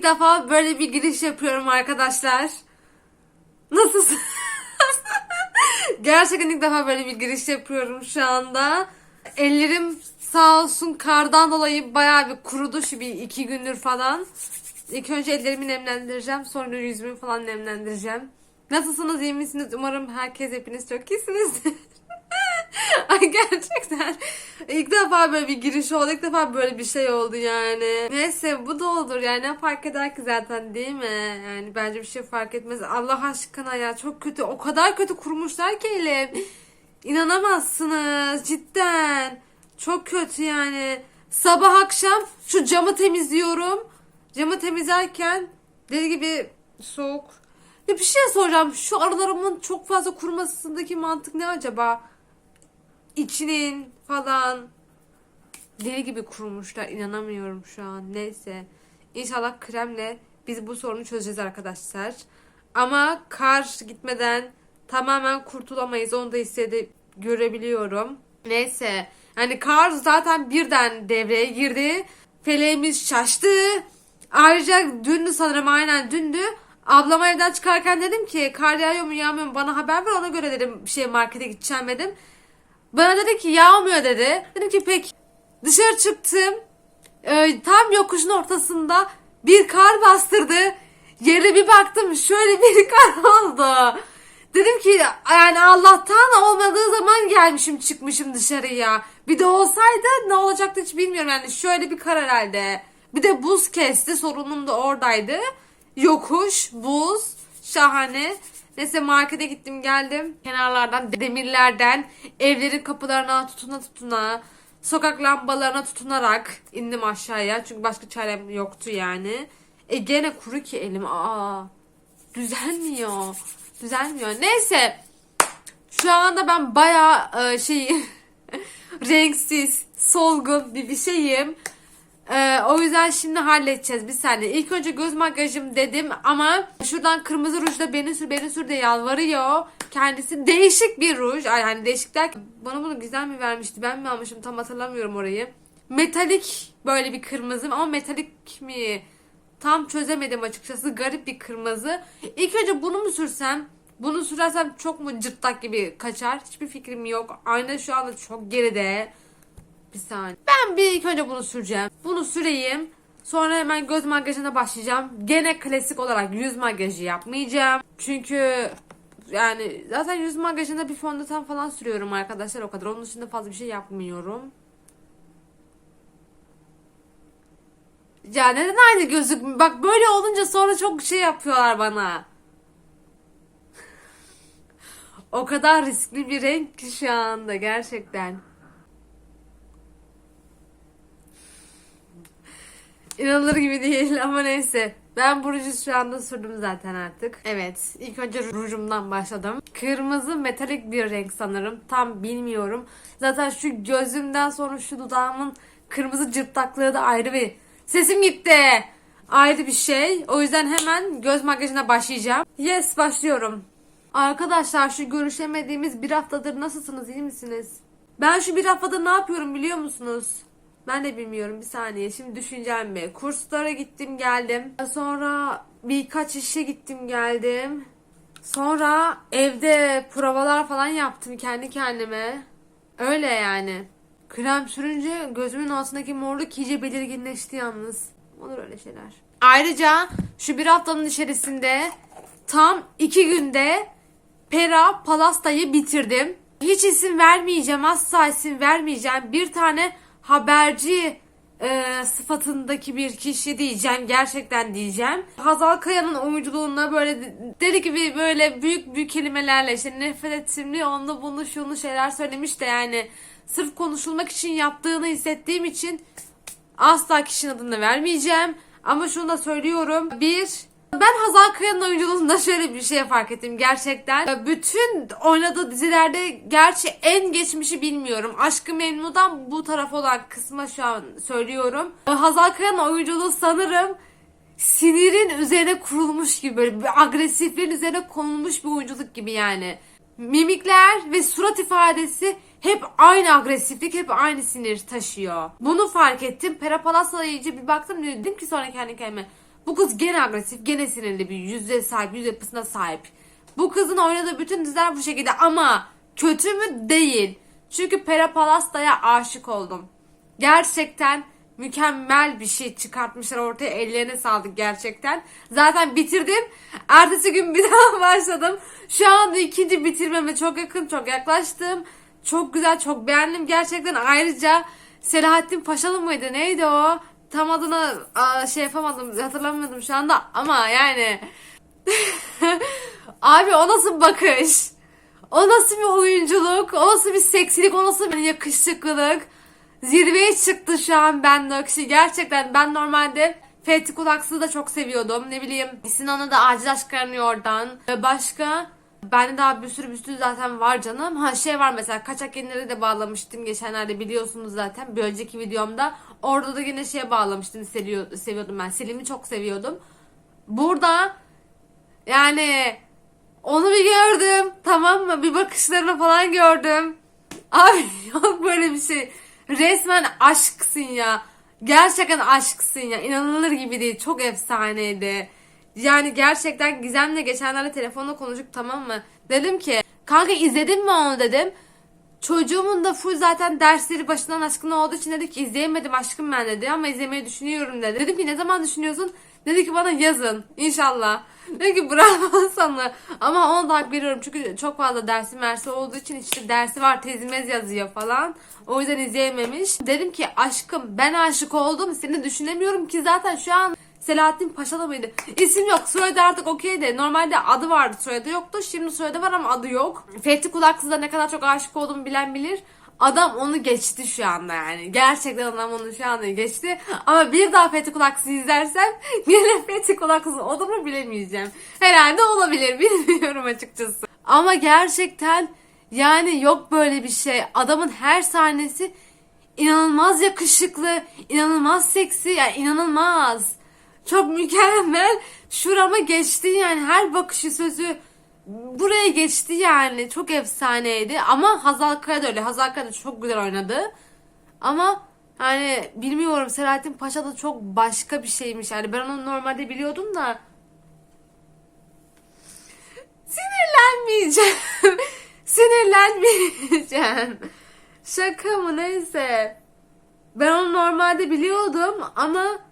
İlk defa böyle bir giriş yapıyorum arkadaşlar. Nasılsın? Gerçekten ilk defa böyle bir giriş yapıyorum şu anda. Ellerim sağ olsun kardan dolayı bayağı bir kurudu şu bir iki gündür falan. İlk önce ellerimi nemlendireceğim. Sonra yüzümü falan nemlendireceğim. Nasılsınız? iyi misiniz? Umarım herkes hepiniz çok iyisinizdir. Ay gerçekten ilk defa böyle bir giriş oldu. ilk defa böyle bir şey oldu yani. Neyse bu da olur yani ne fark eder ki zaten değil mi? Yani bence bir şey fark etmez. Allah aşkına ya çok kötü. O kadar kötü kurmuşlar ki elim. İnanamazsınız cidden. Çok kötü yani. Sabah akşam şu camı temizliyorum. Camı temizlerken deli gibi soğuk. Ya bir şey soracağım. Şu aralarımın çok fazla kurumasındaki mantık ne acaba? İçinin falan deli gibi kurumuşlar. İnanamıyorum şu an. Neyse. İnşallah kremle biz bu sorunu çözeceğiz arkadaşlar. Ama kar gitmeden tamamen kurtulamayız. Onu da hissede görebiliyorum. Neyse. Yani kar zaten birden devreye girdi. Feleğimiz şaştı. Ayrıca dündü sanırım aynen dündü. Ablama evden çıkarken dedim ki kar yağıyor mu yağmıyor mu bana haber ver ona göre dedim bir şey markete gideceğim dedim. Bana dedi ki yağmıyor dedi. Dedim ki pek dışarı çıktım. Ee, tam yokuşun ortasında bir kar bastırdı. Yere bir baktım şöyle bir kar oldu. Dedim ki yani Allah'tan olmadığı zaman gelmişim çıkmışım dışarıya. Bir de olsaydı ne olacaktı hiç bilmiyorum yani şöyle bir kar herhalde. Bir de buz kesti sorunum da oradaydı. Yokuş, buz, şahane. Neyse markete gittim geldim. Kenarlardan, demirlerden, evlerin kapılarına tutuna tutuna, sokak lambalarına tutunarak indim aşağıya. Çünkü başka çarem yoktu yani. E gene kuru ki elim. Aa, düzelmiyor. Düzelmiyor. Neyse. Şu anda ben bayağı e, şey renksiz, solgun bir bir şeyim. Ee, o yüzden şimdi halledeceğiz bir saniye. İlk önce göz makyajım dedim ama şuradan kırmızı rujla beni sür beni sür de yalvarıyor. Kendisi değişik bir ruj. Ay hani değişik derken bana bunu güzel mi vermişti ben mi almışım tam hatırlamıyorum orayı. Metalik böyle bir kırmızı ama metalik mi? Tam çözemedim açıkçası. Garip bir kırmızı. İlk önce bunu mu sürsem? Bunu sürersem çok mu cırtlak gibi kaçar? Hiçbir fikrim yok. Ayna şu anda çok geride. Bir saniye. Ben bir ilk önce bunu süreceğim. Bunu süreyim. Sonra hemen göz makyajına başlayacağım. Gene klasik olarak yüz makyajı yapmayacağım. Çünkü yani zaten yüz makyajında bir fondöten falan sürüyorum arkadaşlar o kadar. Onun dışında fazla bir şey yapmıyorum. Ya neden aynı gözlük? Bak böyle olunca sonra çok şey yapıyorlar bana. o kadar riskli bir renk ki şu anda gerçekten. İnanılır gibi değil ama neyse. Ben bu ruju şu anda sürdüm zaten artık. Evet. ilk önce rujumdan başladım. Kırmızı metalik bir renk sanırım. Tam bilmiyorum. Zaten şu gözümden sonra şu dudağımın kırmızı cırtlaklığı da ayrı bir... Sesim gitti. Ayrı bir şey. O yüzden hemen göz makyajına başlayacağım. Yes başlıyorum. Arkadaşlar şu görüşemediğimiz bir haftadır nasılsınız iyi misiniz? Ben şu bir haftadır ne yapıyorum biliyor musunuz? Ben de bilmiyorum bir saniye. Şimdi düşüneceğim mi? Kurslara gittim geldim. Sonra birkaç işe gittim geldim. Sonra evde provalar falan yaptım kendi kendime. Öyle yani. Krem sürünce gözümün altındaki morluk iyice belirginleşti yalnız. Olur öyle şeyler. Ayrıca şu bir haftanın içerisinde tam iki günde Pera Palasta'yı bitirdim. Hiç isim vermeyeceğim, asla isim vermeyeceğim. Bir tane haberci e, sıfatındaki bir kişi diyeceğim. Gerçekten diyeceğim. Hazal Kaya'nın oyunculuğuna böyle deli gibi böyle büyük büyük kelimelerle işte nefret isimli onu bunu şunu şeyler söylemiş de yani sırf konuşulmak için yaptığını hissettiğim için asla kişinin adını vermeyeceğim. Ama şunu da söylüyorum. Bir, ben Hazal Kaya'nın oyunculuğunda şöyle bir şey fark ettim gerçekten. Bütün oynadığı dizilerde gerçi en geçmişi bilmiyorum. Aşkı Memnu'dan bu taraf olan kısma şu an söylüyorum. Hazal Kaya'nın oyunculuğu sanırım sinirin üzerine kurulmuş gibi böyle bir agresifliğin üzerine konulmuş bir oyunculuk gibi yani. Mimikler ve surat ifadesi hep aynı agresiflik, hep aynı sinir taşıyor. Bunu fark ettim. Pera iyice bir baktım dedim ki sonra kendi kendime Bu kız gene agresif, gene sinirli bir yüzde sahip, yüz yapısına sahip. Bu kızın oynadığı bütün diziler bu şekilde ama kötü mü? Değil. Çünkü Pera Palasta'ya aşık oldum. Gerçekten mükemmel bir şey çıkartmışlar ortaya. Ellerine sağlık gerçekten. Zaten bitirdim. Ertesi gün bir daha başladım. Şu anda ikinci bitirmeme çok yakın, çok yaklaştım. Çok güzel, çok beğendim. Gerçekten ayrıca Selahattin Paşalı mıydı? Neydi o? Tam adını şey yapamadım, hatırlamadım şu anda ama yani Abi o nasıl bakış? O nasıl bir oyunculuk? O nasıl bir seksilik? O nasıl bir yakışıklılık? Zirveye çıktı şu an ben de kişi. Gerçekten ben normalde Fethi Kulaksız'ı da çok seviyordum. Ne bileyim Sinan'a da acil aşk oradan. Başka Bende daha bir sürü bir sürü zaten var canım. Ha şey var mesela kaçak yayınları da bağlamıştım geçenlerde biliyorsunuz zaten bir önceki videomda. Orada da yine şeye bağlamıştım seviyor, seviyordum ben. Selim'i çok seviyordum. Burada yani onu bir gördüm tamam mı? Bir bakışlarını falan gördüm. Abi yok böyle bir şey. Resmen aşksın ya. Gerçekten aşksın ya. İnanılır gibi değil. Çok efsaneydi. Yani gerçekten Gizem'le geçenlerde telefonla konuştuk tamam mı? Dedim ki kanka izledin mi onu dedim. Çocuğumun da full zaten dersleri başından aşkına olduğu için dedi ki izleyemedim aşkım ben dedi ama izlemeyi düşünüyorum dedi. Dedim ki ne zaman düşünüyorsun? Dedi ki bana yazın inşallah. Dedim ki bravo sana. Ama ona da hak veriyorum çünkü çok fazla dersi mersi olduğu için işte dersi var tezimez yazıyor falan. O yüzden izleyememiş. Dedim ki aşkım ben aşık oldum seni düşünemiyorum ki zaten şu an Selahattin Paşalı mıydı? İsim yok. Soyadı artık okey de. Normalde adı vardı soyadı yoktu. Şimdi soyadı var ama adı yok. Fethi Kulaksız'a ne kadar çok aşık olduğumu bilen bilir. Adam onu geçti şu anda yani. Gerçekten adam onu şu anda geçti. Ama bir daha Fethi Kulaksız'ı izlersem yine Fethi Kulaksız mu bilemeyeceğim. Herhalde olabilir bilmiyorum açıkçası. Ama gerçekten yani yok böyle bir şey. Adamın her sahnesi inanılmaz yakışıklı, inanılmaz seksi, yani inanılmaz. Çok mükemmel. Şurama geçti yani her bakışı sözü buraya geçti yani. Çok efsaneydi. Ama Hazal Kaya da öyle. Hazal Kaya da çok güzel oynadı. Ama hani bilmiyorum Selahattin Paşa da çok başka bir şeymiş. Yani ben onu normalde biliyordum da sinirlenmeyeceğim. sinirlenmeyeceğim. Şaka mı neyse. Ben onu normalde biliyordum ama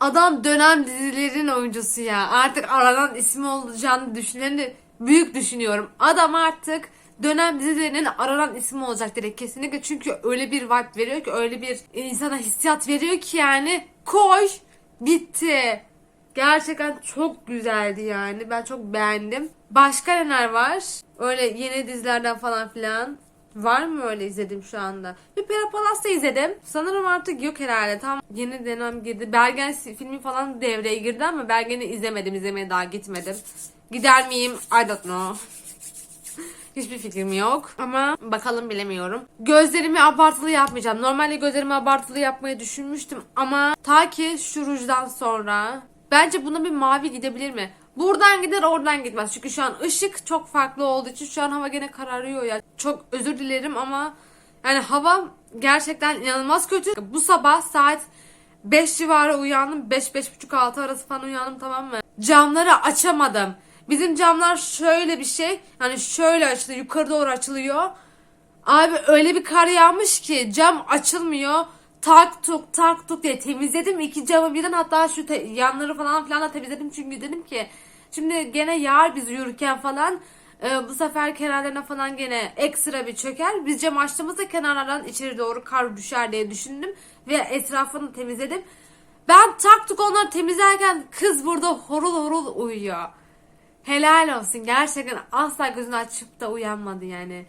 Adam dönem dizilerin oyuncusu ya. Artık aranan ismi olacağını düşüneni büyük düşünüyorum. Adam artık dönem dizilerinin aranan ismi olacak direkt kesinlikle. Çünkü öyle bir vibe veriyor ki öyle bir insana hissiyat veriyor ki yani koş bitti. Gerçekten çok güzeldi yani. Ben çok beğendim. Başka neler var? Öyle yeni dizilerden falan filan. Var mı öyle izledim şu anda? Bir Pera Palas'ta izledim. Sanırım artık yok herhalde. Tam yeni dönem girdi. Bergen filmi falan devreye girdi ama Bergen'i izlemedim. İzlemeye daha gitmedim. Gider miyim? I don't know. Hiçbir fikrim yok. Ama bakalım bilemiyorum. Gözlerimi abartılı yapmayacağım. Normalde gözlerimi abartılı yapmayı düşünmüştüm. Ama ta ki şu rujdan sonra bence buna bir mavi gidebilir mi? Buradan gider oradan gitmez. Çünkü şu an ışık çok farklı olduğu için şu an hava gene kararıyor ya. Çok özür dilerim ama yani hava gerçekten inanılmaz kötü. Bu sabah saat 5 civarı uyandım. 5-5.30-6 arası falan uyandım tamam mı? Camları açamadım. Bizim camlar şöyle bir şey. Yani şöyle açılıyor. Yukarı doğru açılıyor. Abi öyle bir kar yağmış ki cam açılmıyor. Tak tuk tak tuk diye temizledim. iki camı birden hatta şu te- yanları falan filan da temizledim. Çünkü dedim ki şimdi gene yağar biz yürürken falan. Ee, bu sefer kenarlarına falan gene ekstra bir çöker. Biz cam açtığımızda kenarlardan içeri doğru kar düşer diye düşündüm. Ve etrafını temizledim. Ben taktık onları temizlerken kız burada horul horul uyuyor. Helal olsun. Gerçekten asla gözünü açıp da uyanmadı yani.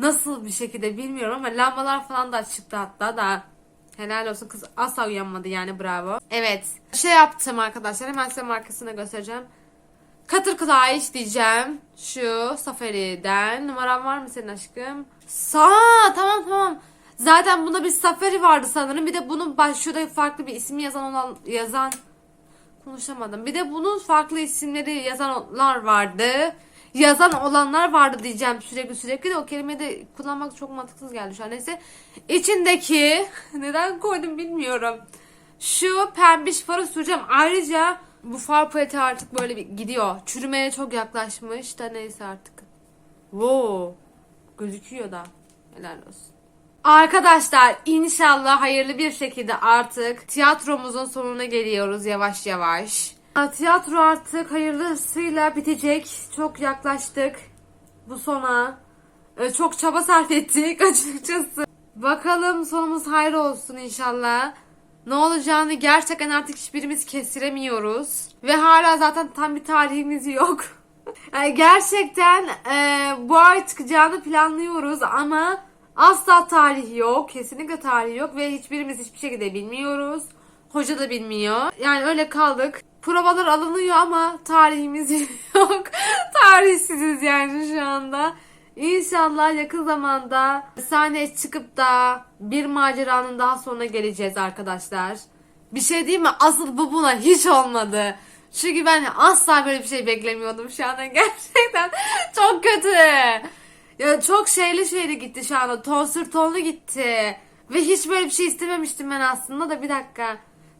Nasıl bir şekilde bilmiyorum ama lambalar falan da açıktı hatta da. Helal olsun kız asla uyanmadı yani bravo. Evet. Şey yaptım arkadaşlar hemen size markasını göstereceğim. Katır kulağı iş diyeceğim. Şu Safari'den. Numaran var mı senin aşkım? Sağ tamam tamam. Zaten bunda bir Safari vardı sanırım. Bir de bunun baş, şurada farklı bir ismi yazan olan yazan konuşamadım. Bir de bunun farklı isimleri yazanlar vardı. Yazan olanlar vardı diyeceğim sürekli sürekli de o kelimeyi de kullanmak çok mantıksız geldi şu an. Neyse. İçindeki neden koydum bilmiyorum. Şu pembiş farı süreceğim. Ayrıca Bu far paleti artık böyle bir gidiyor. Çürümeye çok yaklaşmış da neyse artık. Wow. Gözüküyor da. Helal olsun. Arkadaşlar inşallah hayırlı bir şekilde artık tiyatromuzun sonuna geliyoruz yavaş yavaş. Tiyatro artık hayırlısıyla bitecek. Çok yaklaştık bu sona. Ee, Çok çaba sarf ettik açıkçası. Bakalım sonumuz hayır olsun inşallah. Ne olacağını gerçekten artık hiçbirimiz kestiremiyoruz. Ve hala zaten tam bir tarihimiz yok. Yani gerçekten e, bu ay çıkacağını planlıyoruz ama asla tarih yok. Kesinlikle tarih yok ve hiçbirimiz hiçbir şekilde bilmiyoruz. Hoca da bilmiyor. Yani öyle kaldık. Provalar alınıyor ama tarihimiz yok. Tarihsiziz yani şu anda. İnşallah yakın zamanda sahneye çıkıp da bir maceranın daha sonuna geleceğiz arkadaşlar. Bir şey değil mi? Asıl bu buna hiç olmadı. Çünkü ben asla böyle bir şey beklemiyordum şu anda gerçekten çok kötü. Ya çok şeyli şeyli gitti şu anda. Tonsür tonlu gitti. Ve hiç böyle bir şey istememiştim ben aslında da bir dakika.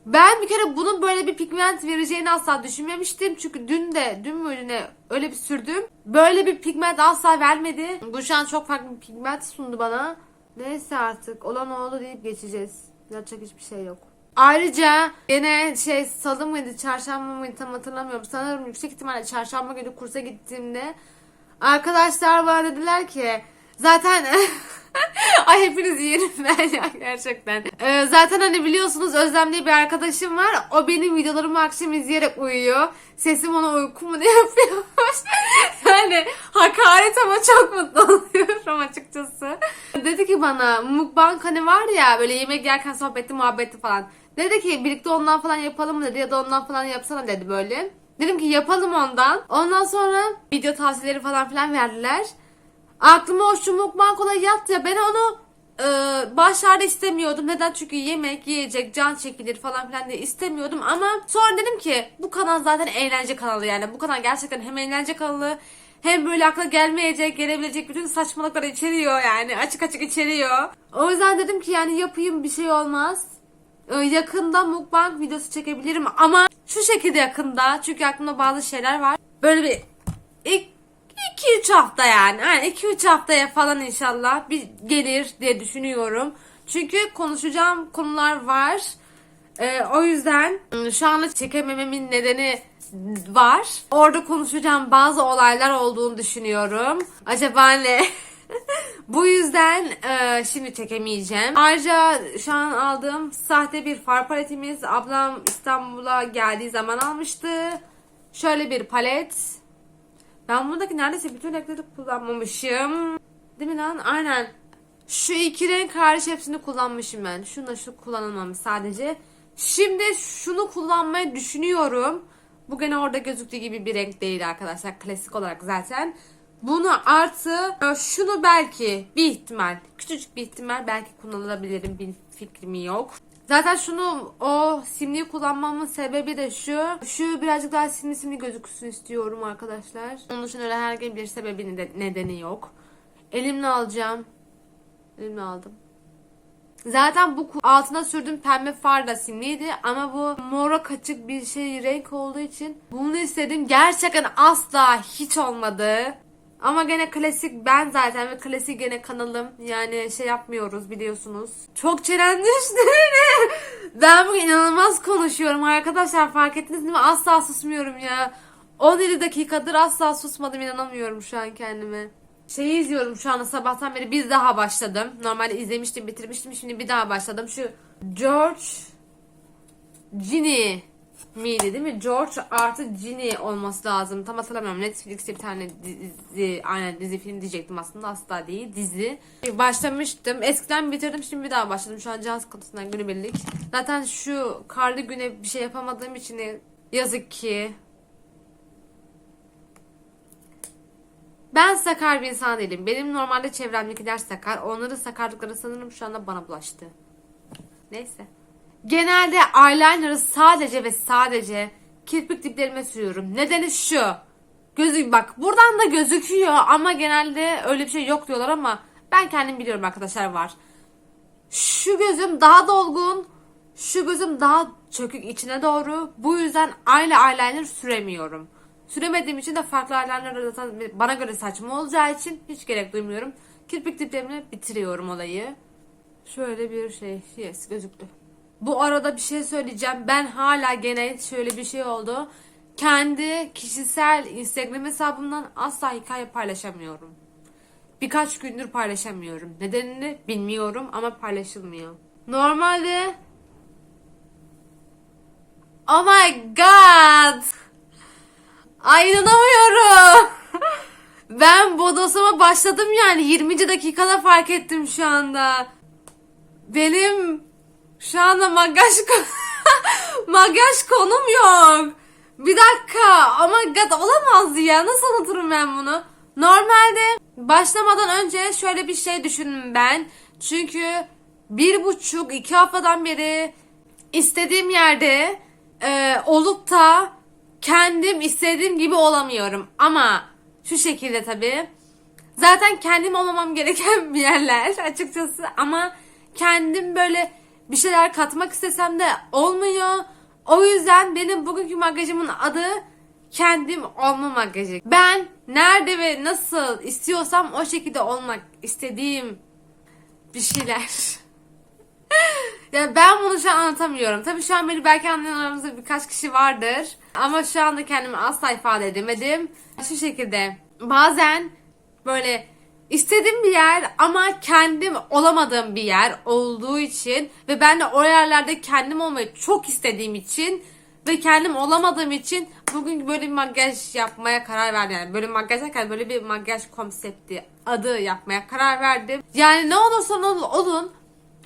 Ben bir kere bunun böyle bir pigment vereceğini asla düşünmemiştim. Çünkü dün de, dün müydü ne öyle bir sürdüm. Böyle bir pigment asla vermedi. Bu şu an çok farklı bir pigment sundu bana. Neyse artık olan oldu deyip geçeceğiz. Yapacak hiçbir şey yok. Ayrıca yine şey salı mıydı çarşamba mıydı tam hatırlamıyorum. Sanırım yüksek ihtimalle çarşamba günü kursa gittiğimde arkadaşlar bana dediler ki zaten Ay hepiniz yerim ben ya gerçekten. Ee, zaten hani biliyorsunuz Özlem diye bir arkadaşım var. O benim videolarımı akşam izleyerek uyuyor. Sesim ona uyku mu ne yapıyormuş. yani hakaret ama çok mutlu oluyorum açıkçası. Dedi ki bana mukbang hani var ya böyle yemek yerken sohbetli muhabbeti falan. Dedi ki birlikte ondan falan yapalım mı dedi ya da ondan falan yapsana dedi böyle. Dedim ki yapalım ondan. Ondan sonra video tavsiyeleri falan filan verdiler. Aklıma o şu mukbang kolay yattı ya ben onu e, başlarda istemiyordum. Neden? Çünkü yemek, yiyecek, can çekilir falan filan diye istemiyordum. Ama sonra dedim ki bu kanal zaten eğlence kanalı yani. Bu kanal gerçekten hem eğlence kanalı hem böyle akla gelmeyecek, gelebilecek bütün saçmalıkları içeriyor yani. Açık açık içeriyor. O yüzden dedim ki yani yapayım bir şey olmaz. E, yakında mukbang videosu çekebilirim ama şu şekilde yakında çünkü aklımda bazı şeyler var. Böyle bir ilk 2-3 hafta yani. yani 2-3 haftaya falan inşallah bir gelir diye düşünüyorum. Çünkü konuşacağım konular var. Ee, o yüzden şu anda çekemememin nedeni var. Orada konuşacağım bazı olaylar olduğunu düşünüyorum. Acaba ne? Bu yüzden e, şimdi çekemeyeceğim. Ayrıca şu an aldığım sahte bir far paletimiz ablam İstanbul'a geldiği zaman almıştı. Şöyle bir palet. Ben buradaki neredeyse bütün renkleri kullanmamışım. Değil mi lan? Aynen. Şu iki renk hariç hepsini kullanmışım ben. Şunu şu kullanılmamış sadece. Şimdi şunu kullanmayı düşünüyorum. Bu gene orada gözüktüğü gibi bir renk değil arkadaşlar. Klasik olarak zaten. Bunu artı e, şunu belki bir ihtimal, küçücük bir ihtimal belki kullanabilirim. Bir fikrim yok. Zaten şunu o simliği kullanmamın sebebi de şu. Şu birazcık daha simli simli gözüksün istiyorum arkadaşlar. Onun için öyle herhangi bir sebebi de- nedeni yok. Elimle alacağım. Elimle aldım. Zaten bu altına sürdüğüm pembe far da simliydi ama bu mora kaçık bir şey renk olduğu için bunu istedim. Gerçekten asla hiç olmadı. Ama gene klasik ben zaten ve klasik gene kanalım. Yani şey yapmıyoruz biliyorsunuz. Çok çelenmiş değil mi? Ben bugün inanılmaz konuşuyorum arkadaşlar fark ettiniz mi? Asla susmuyorum ya. 17 dakikadır asla susmadım inanamıyorum şu an kendime. Şeyi izliyorum şu anda sabahtan beri bir daha başladım. Normalde izlemiştim bitirmiştim şimdi bir daha başladım. Şu George Ginny miydi değil mi? George artı Ginny olması lazım. Tam hatırlamıyorum. Netflix'te bir tane dizi, aynen dizi film diyecektim aslında asla değil. Dizi. Başlamıştım. Eskiden bitirdim şimdi bir daha başladım. Şu an can sıkıntısından günübirlik. Zaten şu karlı güne bir şey yapamadığım için yazık ki. Ben sakar bir insan değilim. Benim normalde çevremdekiler sakar. Onların sakarlıkları sanırım şu anda bana bulaştı. Neyse. Genelde eyeliner'ı sadece ve sadece kirpik diplerime sürüyorum. Nedeni şu. Gözü bak buradan da gözüküyor ama genelde öyle bir şey yok diyorlar ama ben kendim biliyorum arkadaşlar var. Şu gözüm daha dolgun. Şu gözüm daha çökük içine doğru. Bu yüzden aynı eyeliner süremiyorum. Süremediğim için de farklı eyeliner zaten bana göre saçma olacağı için hiç gerek duymuyorum. Kirpik diplerimle bitiriyorum olayı. Şöyle bir şey. Yes gözüktü. Bu arada bir şey söyleyeceğim. Ben hala gene şöyle bir şey oldu. Kendi kişisel Instagram hesabımdan asla hikaye paylaşamıyorum. Birkaç gündür paylaşamıyorum. Nedenini bilmiyorum ama paylaşılmıyor. Normalde Oh my god! Ay inanamıyorum. Ben bodoslama başladım yani 20. dakikada fark ettim şu anda. Benim şu anda makyaj makyaj konum yok. Bir dakika. Oh my god olamaz ya. Nasıl unuturum ben bunu? Normalde başlamadan önce şöyle bir şey düşündüm ben. Çünkü bir buçuk iki haftadan beri istediğim yerde e, olup da kendim istediğim gibi olamıyorum. Ama şu şekilde tabii. Zaten kendim olmamam gereken bir yerler açıkçası ama kendim böyle bir şeyler katmak istesem de olmuyor. O yüzden benim bugünkü makyajımın adı kendim olma makyajı. Ben nerede ve nasıl istiyorsam o şekilde olmak istediğim bir şeyler. yani ben bunu şu an anlatamıyorum. Tabii şu an beni belki anlayan aramızda birkaç kişi vardır. Ama şu anda kendimi asla ifade edemedim. Şu şekilde bazen böyle istediğim bir yer ama kendim olamadığım bir yer olduğu için ve ben de o yerlerde kendim olmayı çok istediğim için ve kendim olamadığım için bugün böyle bir makyaj yapmaya karar verdim. Yani böyle makyaj derken böyle bir makyaj konsepti adı yapmaya karar verdim. Yani ne olursa olun, olun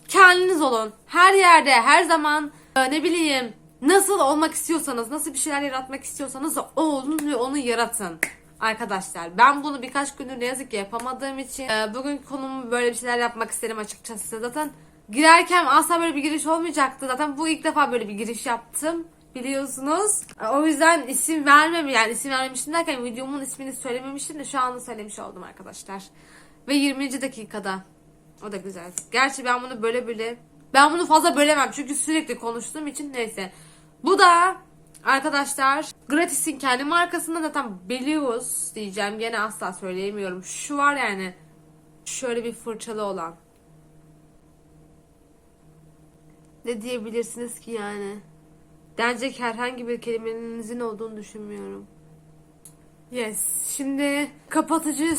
kendiniz olun. Her yerde, her zaman e, ne bileyim nasıl olmak istiyorsanız, nasıl bir şeyler yaratmak istiyorsanız o olun ve onu yaratın. Arkadaşlar ben bunu birkaç gündür ne yazık ki yapamadığım için e, bugün konumu böyle bir şeyler yapmak isterim açıkçası. Zaten girerken asla böyle bir giriş olmayacaktı. Zaten bu ilk defa böyle bir giriş yaptım biliyorsunuz. E, O yüzden isim vermem yani isim vermemiştim derken videomun ismini söylememiştim de şu anda söylemiş oldum arkadaşlar. Ve 20. dakikada. O da güzel. Gerçi ben bunu böyle böyle ben bunu fazla bölemem çünkü sürekli konuştuğum için neyse. Bu da arkadaşlar Gratis'in kendi markasında zaten biliyoruz diyeceğim. Gene asla söyleyemiyorum. Şu var yani şöyle bir fırçalı olan. Ne diyebilirsiniz ki yani? Denecek herhangi bir kelimenizin olduğunu düşünmüyorum. Yes. Şimdi kapatıcı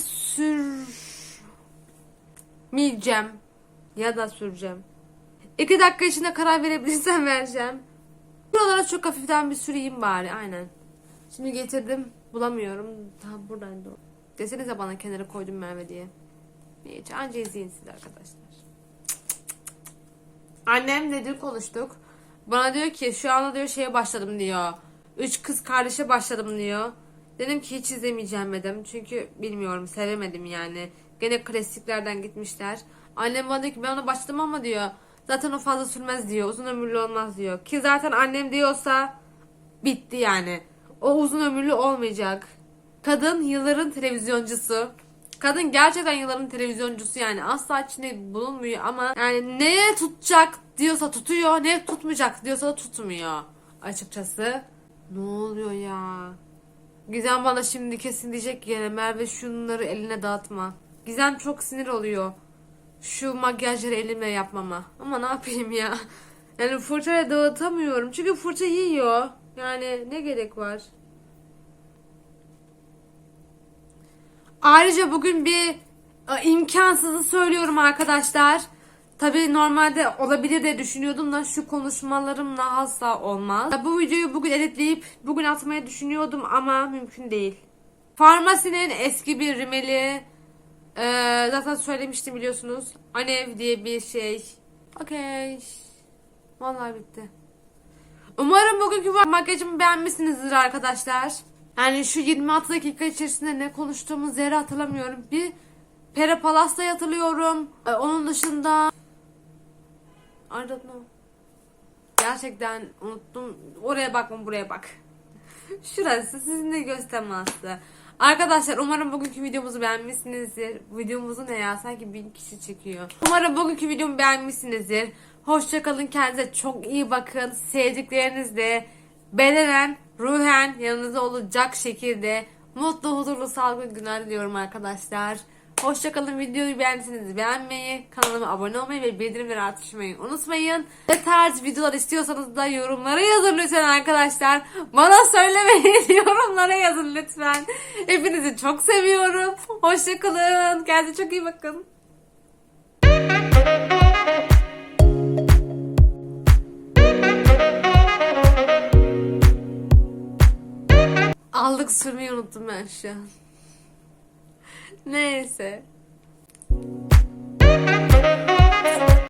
sürmeyeceğim. Ya da süreceğim. İki dakika içinde karar verebilirsem vereceğim. Buralara çok hafiften bir süreyim bari. Aynen. Şimdi getirdim. Bulamıyorum. Daha buradaydı o. Desenize bana kenara koydum Merve diye. Hiç anca izleyin siz arkadaşlar. Annemle dün konuştuk. Bana diyor ki şu anda diyor şeye başladım diyor. Üç kız kardeşe başladım diyor. Dedim ki hiç izlemeyeceğim dedim. Çünkü bilmiyorum sevemedim yani. Gene klasiklerden gitmişler. Annem bana diyor ki ben ona başladım ama diyor. Zaten o fazla sürmez diyor. Uzun ömürlü olmaz diyor. Ki zaten annem diyorsa bitti yani. O uzun ömürlü olmayacak. Kadın yılların televizyoncusu. Kadın gerçekten yılların televizyoncusu yani. Asla içinde bulunmuyor ama yani neye tutacak diyorsa tutuyor. Ne tutmayacak diyorsa da tutmuyor. Açıkçası. Ne oluyor ya? Gizem bana şimdi kesin diyecek ki Merve şunları eline dağıtma. Gizem çok sinir oluyor. Şu makyajları elimle yapmama. Ama ne yapayım ya? Yani fırçayla dağıtamıyorum. Çünkü fırça yiyor. Yani ne gerek var? Ayrıca bugün bir e, imkansızı söylüyorum arkadaşlar. Tabii normalde olabilir diye düşünüyordum da şu konuşmalarımla asla olmaz. Bu videoyu bugün editleyip bugün atmayı düşünüyordum ama mümkün değil. Farmasinin eski bir rimeli e, zaten söylemiştim biliyorsunuz. Anev diye bir şey. Okey. Vallahi bitti. Umarım bugünkü makyajımı beğenmişsinizdir arkadaşlar. Yani şu 26 dakika içerisinde ne konuştuğumu zerre hatırlamıyorum. Bir Pera Palas'ta hatırlıyorum. Ee, onun dışında I don't know. Gerçekten unuttum. Oraya bakma buraya bak. Şurası sizinle teması. Arkadaşlar umarım bugünkü videomuzu beğenmişsinizdir. Videomuzu ne ya sanki bin kişi çekiyor. Umarım bugünkü videomu beğenmişsinizdir. Hoşçakalın. Kendinize çok iyi bakın. Sevdiklerinizle bedenen, ruhen yanınızda olacak şekilde mutlu, huzurlu, sağlıklı günler diliyorum arkadaşlar. Hoşçakalın. Videoyu beğendiyseniz beğenmeyi, kanalıma abone olmayı ve bildirimleri açmayı unutmayın. Ne tarz videolar istiyorsanız da yorumlara yazın lütfen arkadaşlar. Bana söylemeyin. yorumlara yazın lütfen. Hepinizi çok seviyorum. Hoşçakalın. Kendinize çok iyi bakın. Aldık sürmeyi unuttum ben şu an. Neyse.